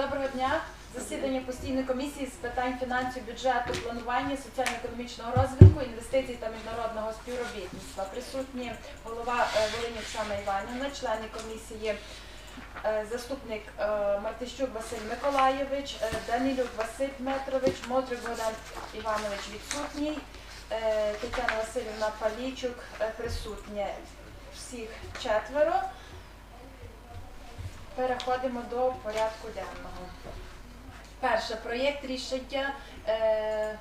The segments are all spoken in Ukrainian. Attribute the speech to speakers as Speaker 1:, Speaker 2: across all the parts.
Speaker 1: Доброго дня. Засідання постійної комісії з питань фінансів, бюджету, планування, соціально-економічного розвитку, інвестицій та міжнародного співробітництва. Присутні голова е, Волині Оксана Іванівна, члени комісії, е, заступник е, Мартищук Василь Миколаєвич, Данилюк Василь Дмитрович, Мотрик Богдан Іванович відсутній, Тетяна Васильівна Палійчук е, присутня. Всіх четверо. Переходимо до порядку денного. Перше проєкт рішення. Е,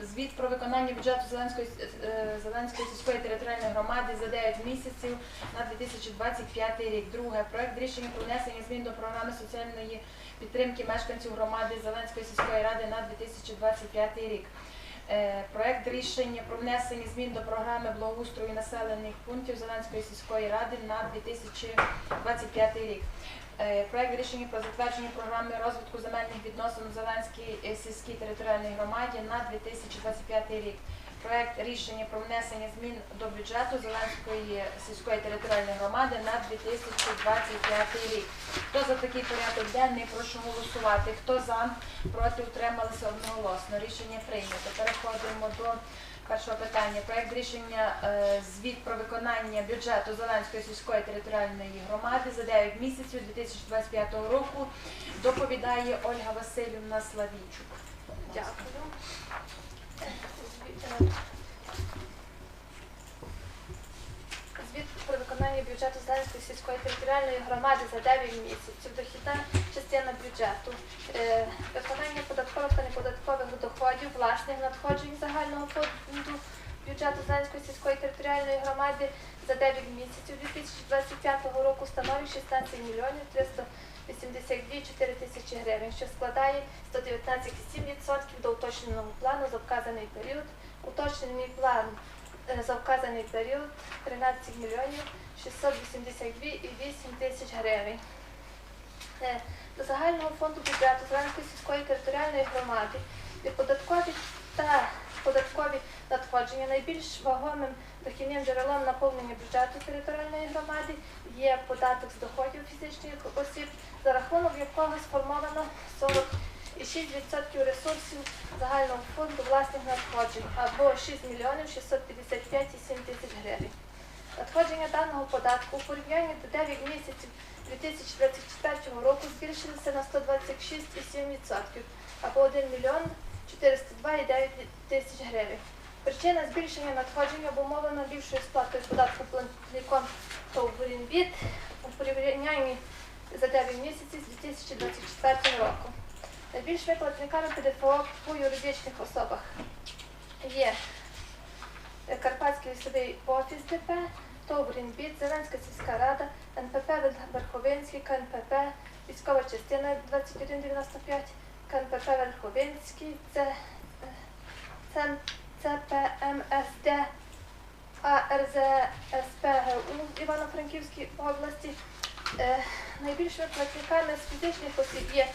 Speaker 1: Звіт про виконання бюджету Зеленської, е, Зеленської сільської територіальної громади за 9 місяців на 2025 рік. Друге проєкт рішення про внесення змін до програми соціальної підтримки мешканців громади Зеленської сільської ради на 2025 рік. Е, Проект рішення про внесення змін до програми благоустрою населених пунктів Зеленської сільської ради на 2025 рік. Е, Проект рішення про затвердження програми розвитку земельних відносин у Зеленській е, сільській територіальній громаді на 2025 рік. Проект рішення про внесення змін до бюджету Зеленської сільської територіальної громади на 2025 рік. Хто за такий порядок денний, прошу голосувати. Хто за, проти, утрималися одноголосно. Рішення прийнято. Переходимо до першого питання. Проект рішення е, звіт про виконання бюджету Зеленської сільської територіальної громади за 9 місяців 2025 року. Доповідає Ольга Васильівна Славійчук.
Speaker 2: Дякую. Звіт про виконання бюджету Зеленської сільської територіальної громади за 9 місяців. Дохідна частина бюджету. Е, Виконання податкових та неподаткових доходів, власних надходжень загального фонду бюджету Зеленської сільської територіальної громади за 9 місяців 2025 року становить 16 мільйонів 382 4 тисячі гривень, що складає 119,7% до уточненого плану за вказаний період. Уточнений план е, за вказаний період 13 мільйонів 682,8 тисяч гривень. Е, До загального фонду бюджету Зеленської сільської територіальної громади від податкові та податкові надходження найбільш вагомим дохідним джерелом наповнення бюджету територіальної громади є податок з доходів фізичних осіб, за рахунок якого сформовано 46% ресурсів загального фонду власних надходжень або 6 мільйонів 655,7 тисяч гривень. Надходження даного податку у порівнянні до 9 місяців 2024 року збільшилися на 126,7% або 1 мільйон 402,9 тисяч гривень. Причина збільшення надходжень обумовлена більшою сплатою податку платником ТОВ-ВІНБІД у порівнянні за 9 місяців з 2024 роком. Найбільшими платниками ПДФО по юридичних особах є Карпатський лісовий офіс ДП, ТОВ «Рінбіт», Зеленська сільська рада, НПП Верховинський, КНПП, військова частина 2195, КНПП Верховинський, це, це ЦПМСД, АРЗСПГУ в Івано-Франківській області. Е, Найбільшими платниками з фізичних осіб є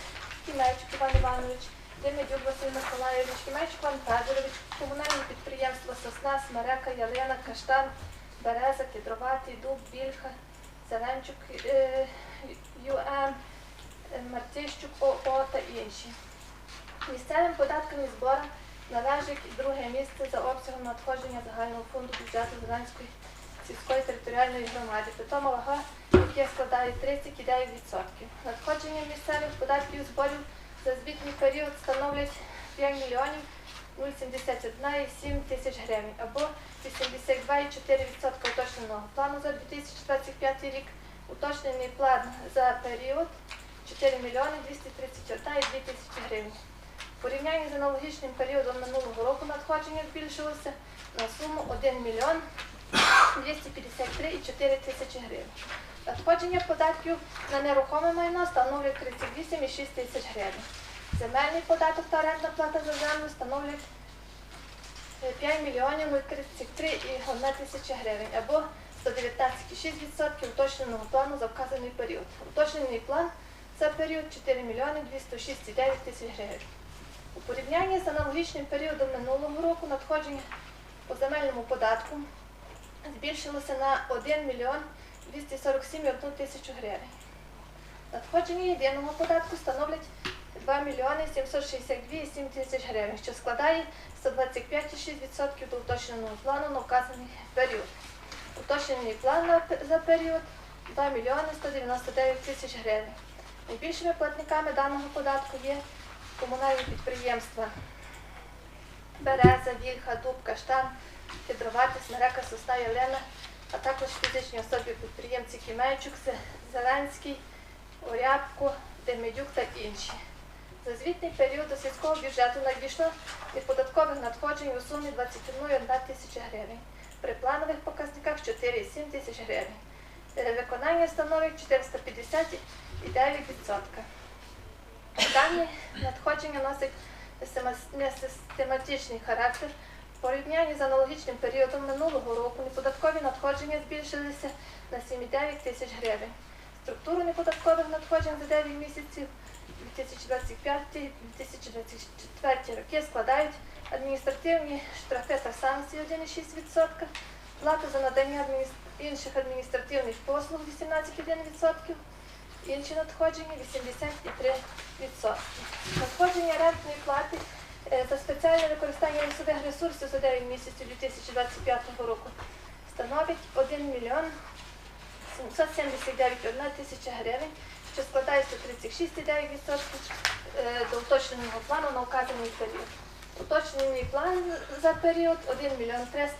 Speaker 2: Кімейчук Іван Іванович, Демидюк Василь Миколайович, Кімейчук Іван Федорович, комунальні підприємства Сосна, Смерека, Ялина, Каштан, Береза, Кедроватий, Дуб, Більха, Зеленчук, е, ЮМ, Мартищук, ОО та інші. Місцевим податкам і зборам належить друге місце за обсягом надходження загального фонду бюджету Зеленської сільської територіальної громади. Питома вага, яке складає 30,9%. Надходження місцевих податків зборів за звітний період становлять 5 мільйонів 071,7 тисяч гривень або 82,4% уточненого плану за 2025 рік. Уточнений план за період 4 мільйони 231,2 тисячі гривень. Порівнянні з аналогічним періодом минулого року надходження збільшилося на суму 1 мільйон 253,4 тисячі гривень. Надходження податків на нерухоме майно становлять 38,6 тисяч гривень. Земельний податок та орендна плата за землю становлять е, 5 мільйонів 33,1 тисячі гривень або 119,6% уточненого плану за вказаний період. Уточнений план за період 4 мільйони 206,9 тисяч гривень. У порівнянні з аналогічним періодом минулого року надходження по земельному податку збільшилося на 1 мільйон 247,1 тисячу гривень. Надходження єдиного податку становлять 2 мільйони 762,7 тисяч гривень, що складає 125,6% до уточненого плану на вказаний період. Уточнений план за період 2 мільйони 199 тисяч гривень. Найбільшими платниками даного податку є комунальні підприємства Береза, Вільха, Дуб, Каштан, Кедровати, Смерека, Сосна, Ялена, а також фізичні особи підприємці Кімейчук, Зеленський, Орябко, Демидюк та інші. За звітний період до сільського бюджету надійшло неподаткових надходжень у сумі 21,1 тисяча гривень. При планових показниках 4,7 тисяч гривень. Перевиконання становить 450,9%. Дані надходження несема- несистематичний характер. В порівнянні з аналогічним періодом минулого року неподаткові надходження збільшилися на 7,9 тисяч гривень. Структуру неподаткових надходжень за 9 місяців 2025-2024 роки складають адміністративні штрафи та санкції 1,6%, плата за надання інших адміністративних послуг 18,1%, інші надходження 83%. Надходження рентної плати е, за спеціальне використання лісових ресурсів за 9 місяців 2025 року становить 1 мільйон 779,1 тисяча гривень, що складає 136,9% е, до уточненого плану на вказаний період. Уточнений план за період 1 мільйон 300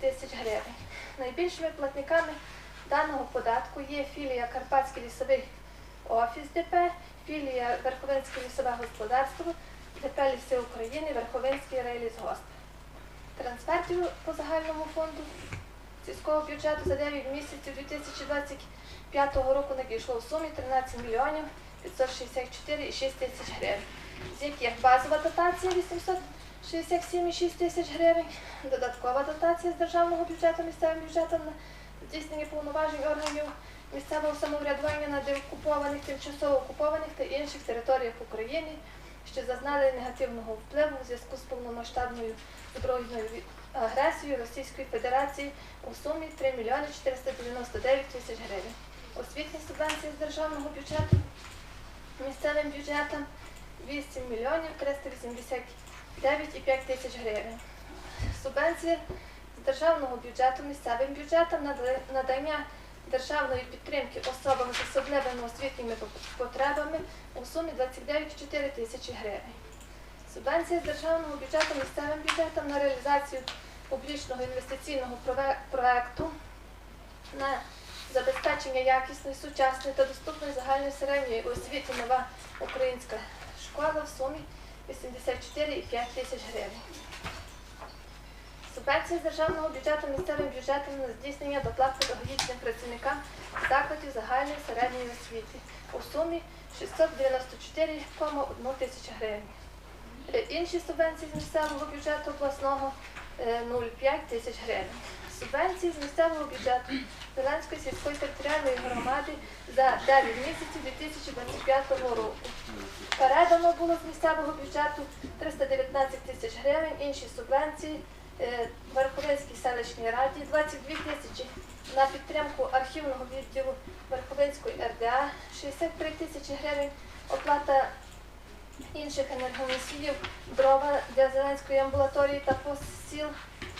Speaker 2: тисяч гривень. Найбільшими платниками даного податку є філія Карпатський лісовий офіс ДП, філія Верховинське лісове господарство, ДП Ліси України, Верховинський рейлісгосп. Трансфертів по загальному фонду сільського бюджету за 9 місяців 2025 року надійшло в сумі 13 мільйонів 564,6 тисяч гривень, з яких базова дотація 867,6 тисяч гривень, додаткова дотація з державного бюджету місцевим бюджетом на здійснення повноважень органів місцевого самоврядування на деокупованих, тимчасово окупованих та інших територіях України, що зазнали негативного впливу у зв'язку з повномасштабною збройною агресією Російської Федерації у сумі 3 мільйони 499 тисяч гривень. Освітні субвенції з державного бюджету місцевим бюджетам 8 мільйонів 389,5 тисяч гривень. Субвенція державного бюджету місцевим бюджетам на надання державної підтримки особам з особливими освітніми потребами у сумі 29,4 тисячі гривень. Субвенція з державного бюджету місцевим бюджетам на реалізацію публічного інвестиційного проекту на забезпечення якісної, сучасної та доступної загальної середньої освіти нова українська школа в сумі 84,5 тисяч гривень. Субвенція з державного бюджету місцевим бюджетом на здійснення доплат педагогічним працівникам закладів загальної середньої освіти у сумі 694,1 тисяча гривень. Е, Інші субвенції з місцевого бюджету обласного е, 0,5 тисяч гривень. Субвенції з місцевого бюджету Зеленської сільської територіальної громади за 9 місяців 2025 року. Передано було з місцевого бюджету 319 тисяч гривень, інші субвенції е, Верховинській селищній раді 22 тисячі на підтримку архівного відділу Верховинської РДА, 63 тисячі гривень, оплата інших енергоносіїв, дрова для Зеленської амбулаторії та посіл,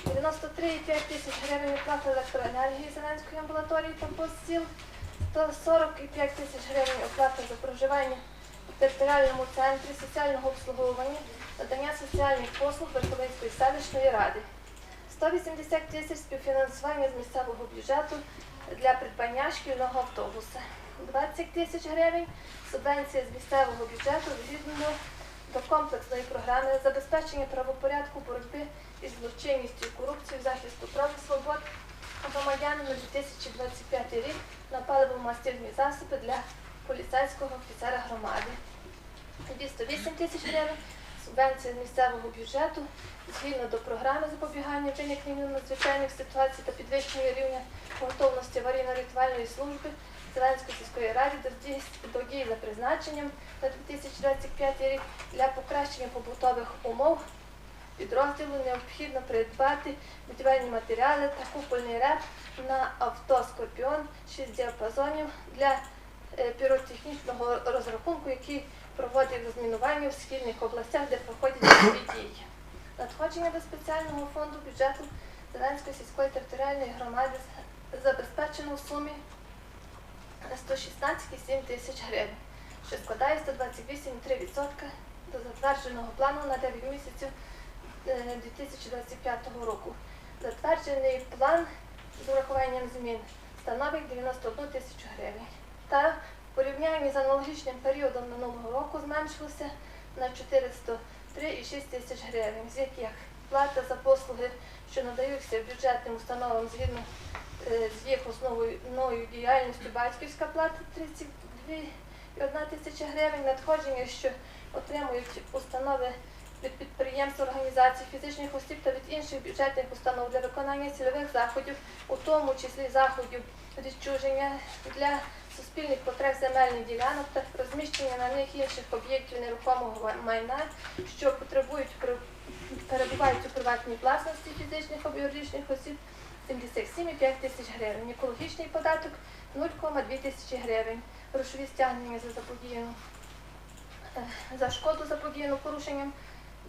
Speaker 2: 93,5 тисяч гривень оплата електроенергії Зеленської амбулаторії та посіл, 145 тисяч гривень оплата за проживання в територіальному центрі соціального обслуговування, надання соціальних послуг Верховинської селищної ради. 180 тисяч співфінансування з місцевого бюджету для придбання шкільного автобуса. 20 тисяч гривень субвенція з місцевого бюджету згідно до комплексної програми забезпечення правопорядку боротьби із злочинністю, корупцією, захисту прав і свобод громадян на 2025 рік на паливо-мастильні засоби для поліцейського офіцера громади. 208 тисяч гривень субвенція з місцевого бюджету згідно до програми запобігання виникненню надзвичайних ситуацій та підвищення рівня готовності аварійно-рятувальної служби Зеленської сільської ради до дій за призначенням на 2025 рік для покращення побутових умов. Підрозділу необхідно придбати будівельні матеріали та купольний ряд на авто Скорпіон 6 діапазонів для е, піротехнічного розрахунку, який проводить розмінування в східних областях, де проходять бойові дії. Надходження до спеціального фонду бюджету Зеленської сільської територіальної громади забезпечено в сумі 116,7 тисяч гривень, що складає 128,3% до затвердженого плану на 9 місяців е, 2025 року. Затверджений план з урахуванням змін становить 91 тисячу гривень. Та в порівнянні з аналогічним періодом минулого року зменшилося на 403,6 тисяч гривень, з яких плата за послуги, що надаються бюджетним установам згідно е, з їх основною діяльністю батьківська плата 32,1 тисяча гривень, надходження, що отримують установи від підприємств, організацій, фізичних осіб та від інших бюджетних установ для виконання цільових заходів, у тому числі заходів відчуження для суспільних потреб земельних ділянок та розміщення на них інших об'єктів нерухомого майна, що потребують перебувають у приватній власності фізичних або юридичних осіб 77,5 тисяч гривень. Екологічний податок 0,2 тисячі гривень. Грошові стягнення за заподіяну е, за шкоду заподіяну порушенням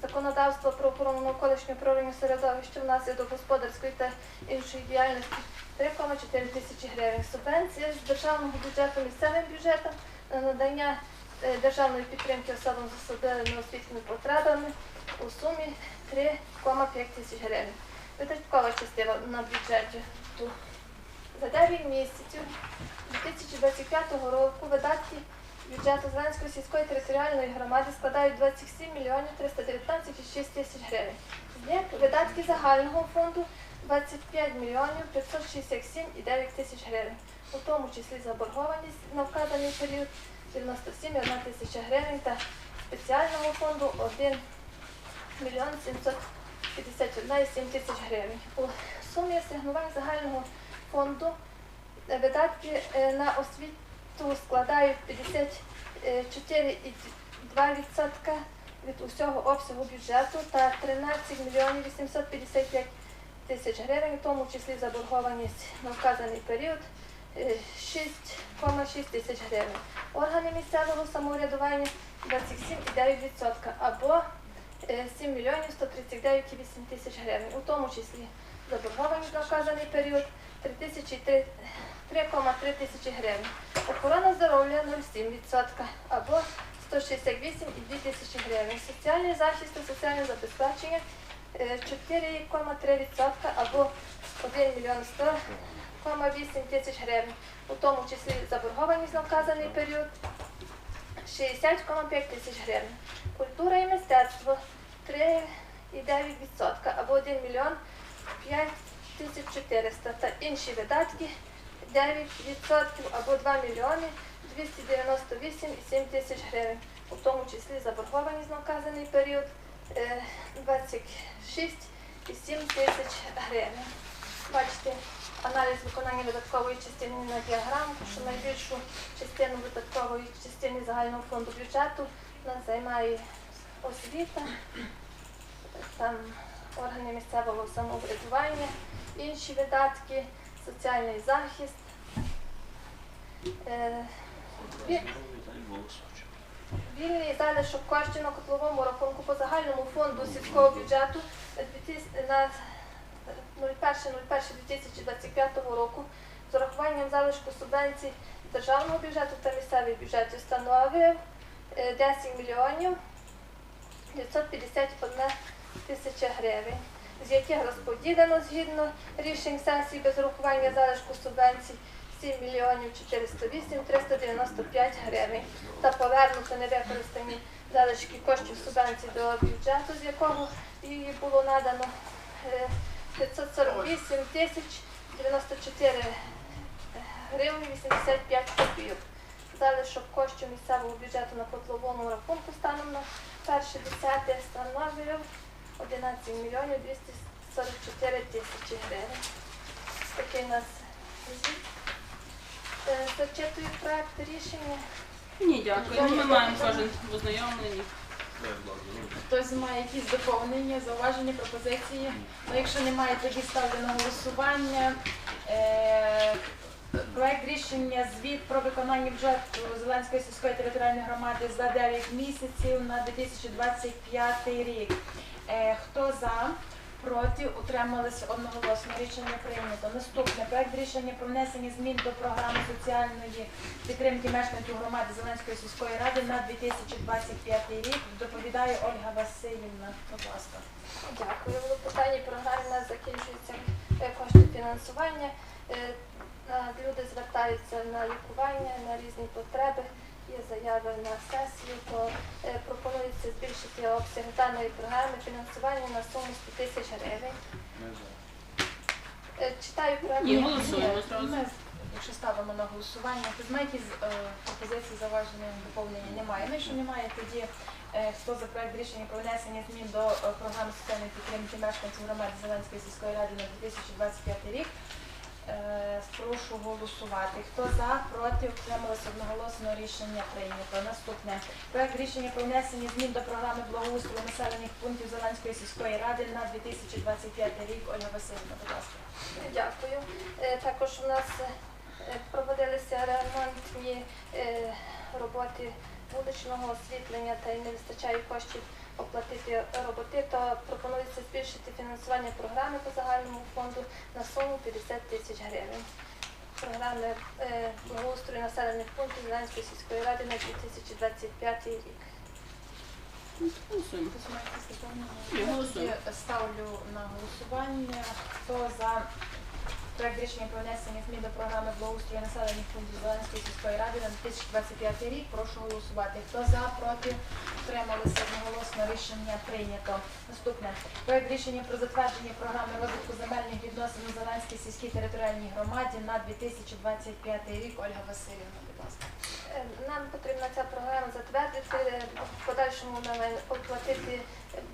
Speaker 2: законодавства про охорону навколишнього природного середовища внаслідок господарської та іншої діяльності 3,4 тисячі гривень. Субвенція з державного бюджету місцевим бюджетом на надання е, державної підтримки особам з особливими освітніми потребами у сумі 3,5 тисяч гривень. Видаткова частина на бюджеті. За 9 місяців 2025 року видатки бюджету Зеленської сільської територіальної громади складають 27 мільйонів 319,6 тисяч гривень. З них видатки загального фонду 25 мільйонів 567,9 тисяч гривень, у тому числі заборгованість на вказаний період 97,1 тисяча гривень та спеціального фонду 1 мільйон 751,7 тисяч гривень. У сумі асигнувань загального фонду видатки е, на освіту складають 54,2% від усього обсягу бюджету та 13 мільйонів 855 тисяч гривень, в тому числі заборгованість на вказаний період е, 6,6 тисяч гривень. Органи місцевого самоврядування 27,9% або е, 7 мільйонів 139,8 тисяч гривень, у тому числі заборгованість на вказаний період 3 тисячі 3 3,3 тисячі гривень. Охорона здоров'я 0,7% або 168,2 тисячі гривень. Соціальний захист та соціальне забезпечення е, 4,3% або 1 мільйон 100,8 тисяч гривень. У тому числі заборгованість на вказаний період 60,5 тисяч гривень. Культура і мистецтво 3,9% або 1 мільйон 5 тисяч 400 та інші видатки 9% або 2 мільйони 298,7 тисяч гривень, у тому числі заборгованість на вказаний період е, 26,7 тисяч гривень. Бачите, аналіз виконання видаткової частини на діаграму, що найбільшу частину видаткової частини загального фонду бюджету нас займає освіта, там органи місцевого самоврядування, інші видатки, соціальний захист. Е, Вільний залишок коштів на котловому рахунку по загальному фонду сільського бюджету е, 2000 на 01.01.2025 року з урахуванням залишку субвенцій державного бюджету та місцевих бюджетів становив е, 10 мільйонів 951 тисяча гривень, з яких розподілено згідно рішень сесії без урахування залишку субвенцій 7 мільйонів 408 395 гривень та повернуто невикористані залишки коштів субвенцій до бюджету, з якого її було надано е, 548 тисяч 94 гривні 85 копійок. Залишок коштів місцевого бюджету на котловому рахунку станом на перше десяте становив 11 мільйонів 244 тисячі гривень. Такий у нас звіт. Е, Зачитую проект рішення.
Speaker 3: Ні, дякую. Ну, ми маємо кожен ознайомлені.
Speaker 1: Хтось має якісь доповнення, зауваження, пропозиції? Ну, якщо немає, тоді ставлю на голосування. Е, Проект рішення звіт про виконання бюджету Зеленської сільської територіальної громади за 9 місяців на 2025 рік. Е, Хто за? Проти утрималися одноголосно. Рішення прийнято. Наступне проект рішення про внесення змін до програми соціальної підтримки мешканців громади Зеленської сільської ради на 2025 рік. Доповідає Ольга Васильівна. Будь ласка.
Speaker 2: Дякую. В питанні програми нас е, кошти фінансування. Е, Люди звертаються на лікування, на різні потреби. Є заяви на сесію, то е, пропонується збільшити обсяг даної програми фінансування на суму 100 тисяч гривень. Е, Читаю проект.
Speaker 3: Ні, голосуємо зразу.
Speaker 1: Ми, якщо ставимо на голосування, то знаєте, з е, пропозицій зауваження доповнення немає. Ну, якщо немає, тоді е, хто за проект рішення про внесення змін до е, програми соціальної підтримки мешканців громади Зеленської сільської ради на 2025 рік. Е, Прошу голосувати. Хто за, проти, утрималися одноголосно рішення прийнято. Наступне проект рішення про внесення змін до програми благоустрою населених пунктів Зеленської сільської ради на 2025 рік. Ольга Васильівна, будь ласка.
Speaker 2: Дякую. Е, Також у нас е, проводилися ремонтні роботи вуличного освітлення та й не вистачає коштів оплатити роботи, то пропонується збільшити фінансування програми по загальному фонду на суму 50 тисяч гривень. Програми е, благоустрою населених пунктів Зеленської сільської ради на 2025 рік.
Speaker 3: Голосуємо. Голосуємо.
Speaker 1: Ставлю на голосування. Хто за проект рішення про внесення змін до програми благоустрою населених пунктів Зеленської сільської ради на 2025 рік, прошу голосувати. Хто за, проти, утрималися одноголосно рішення прийнято. Наступне. Проект рішення про затвердження програми розвитку земельних відносин у Зеленській сільській територіальній громаді на 2025 рік. Ольга Васильівна, будь ласка.
Speaker 2: Е, Нам потрібна ця програма затвердити. В подальшому ми оплатити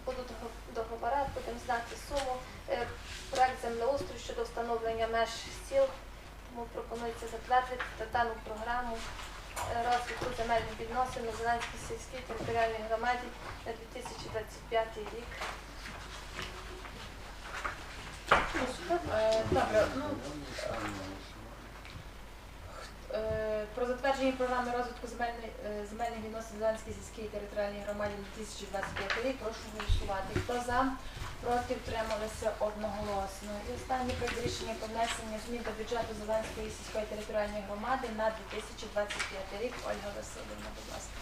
Speaker 2: будуть дого- договори, будемо знати суму. Землеустрою щодо встановлення меж сіл. Тому пропонується затвердити дану програму е, розвитку земельних відносин у Зеленській сільській територіальній громаді на 2025 рік.
Speaker 1: Ну про затвердження програми розвитку земельної е, земельних відносин Зеленській сільській територіальній громаді 2025 рік. Прошу голосувати. Хто за? Проти втрималися одноголосно. І останнє проект рішення про внесення змін до бюджету Зеленської сільської територіальної громади на 2025 рік. Ольга Васильівна, будь ласка.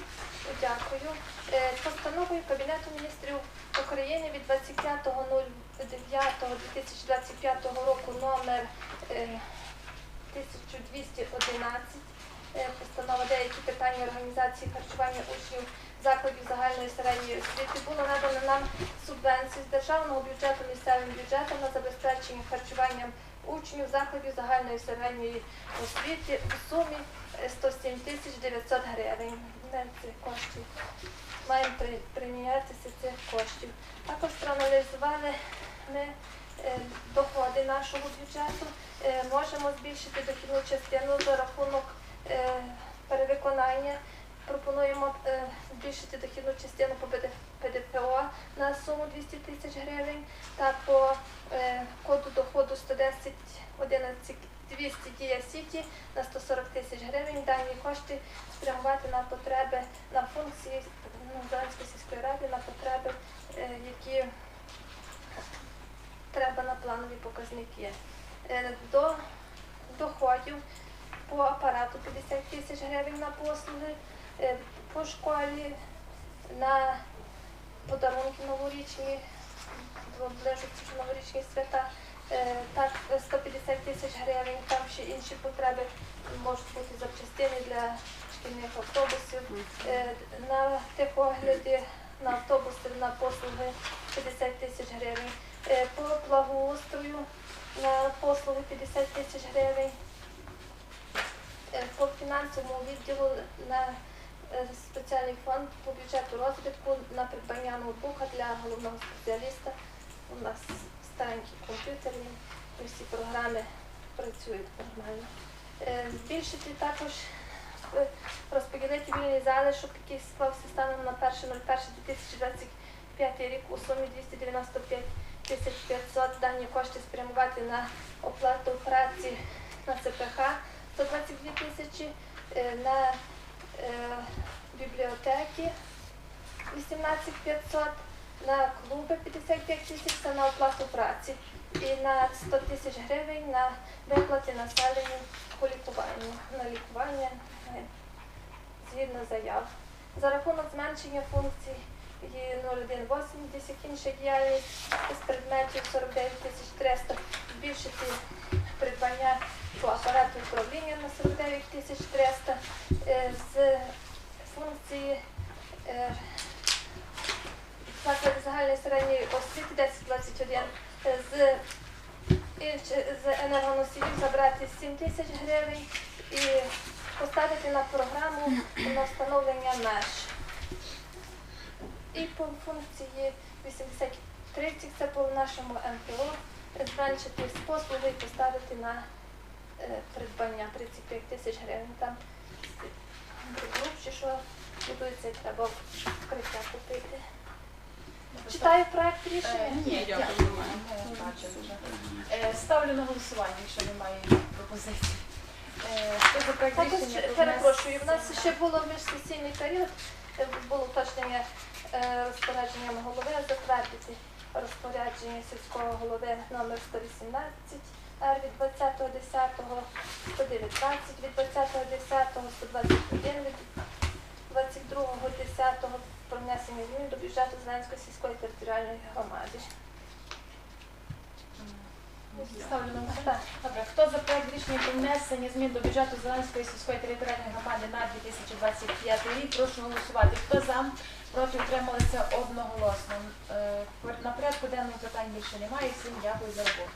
Speaker 2: Дякую. Е, Постановою Кабінету міністрів України від 25.09.2025 року номер е, 1211 е, постанова деякі питання організації харчування учнів закладів загальної середньої освіти було надано нам субвенцію з державного бюджету місцевим бюджетом на забезпечення харчуванням учнів закладів загальної середньої освіти у сумі е, 107 тисяч 900 гривень. Цих коштів? Маємо при- прийнятися цих коштів. Також проаналізували ми е, доходи нашого бюджету. Е, Можемо збільшити дохідну частину за рахунок е, перевиконання. Пропонуємо е, збільшити дохідну частину по ПД- ПДФО на суму 200 тисяч гривень та по е, коду доходу 110 11 200 Дія Сіті на 140 тисяч гривень. Дані кошти спрямувати на потреби на функції ну, Зеленської сільської ради, на потреби, е, які треба на планові показники. Е, До доходів по апарату 50 тисяч гривень на послуги, е, по школі на подарунки новорічні, ближуться новорічні свята. Е, Так, 150 тисяч гривень, там ще інші потреби можуть бути запчастини для шкільних автобусів. На техогляди, на автобуси, на послуги 50 тисяч гривень. Е, По благоустрою на послуги 50 тисяч гривень. Е, По фінансовому відділу на е, спеціальний фонд по бюджету розвитку на придбання ноутбука для головного спеціаліста. У нас старенькі комп'ютери, всі програми працюють нормально. Збільшити також розподілити вільний залишок, який склався станом на 1.01.2025 рік у сумі 295 тисяч 500. Дані кошти спрямувати на оплату праці на ЦПХ 122 тисячі, е, на е, бібліотеки 18 500, на клуби 55 тисяч, це на оплату праці. І на 100 тисяч гривень на виплати населенню по лікуванню, на лікування е, згідно заяв. За рахунок зменшення функцій є 0180, інша діяльність з предметів 49 тисяч 300, збільшити придбання по апарату управління на 49 тисяч 300, е, з функції е, заклади загальної середньої освіти 1021 е, з з енергоносіїв забрати 7 тисяч гривень і поставити на програму на встановлення меж. І по функції 8030 це по нашому МПО зменшити з послуги і поставити на е, придбання 35 тисяч гривень. Там грубші, що будується, треба вкриття купити. Читаю проект
Speaker 1: Е,
Speaker 2: рішення.
Speaker 1: Ні,
Speaker 3: Дякую,
Speaker 1: дякую.
Speaker 3: немає.
Speaker 1: Вже. Е, Ставлю на голосування, якщо немає пропозицій. Е,
Speaker 2: перепрошую, в нас ще було міжсесійний період, е, було уточнення е, розпорядженням голови затвердити розпорядження сільського голови номер 118 Р від 20.10, 119 від 20.10, 121 від 22.10 про внесення змін до бюджету Зеленської сільської територіальної громади.
Speaker 1: Ставлю. Добре, хто за проект рішення про внесення змін до бюджету Зеленської сільської територіальної громади на 2025 рік, прошу голосувати. Хто за, проти утрималися одноголосно. Е, На порядку денному питань більше немає. Всім дякую за роботу.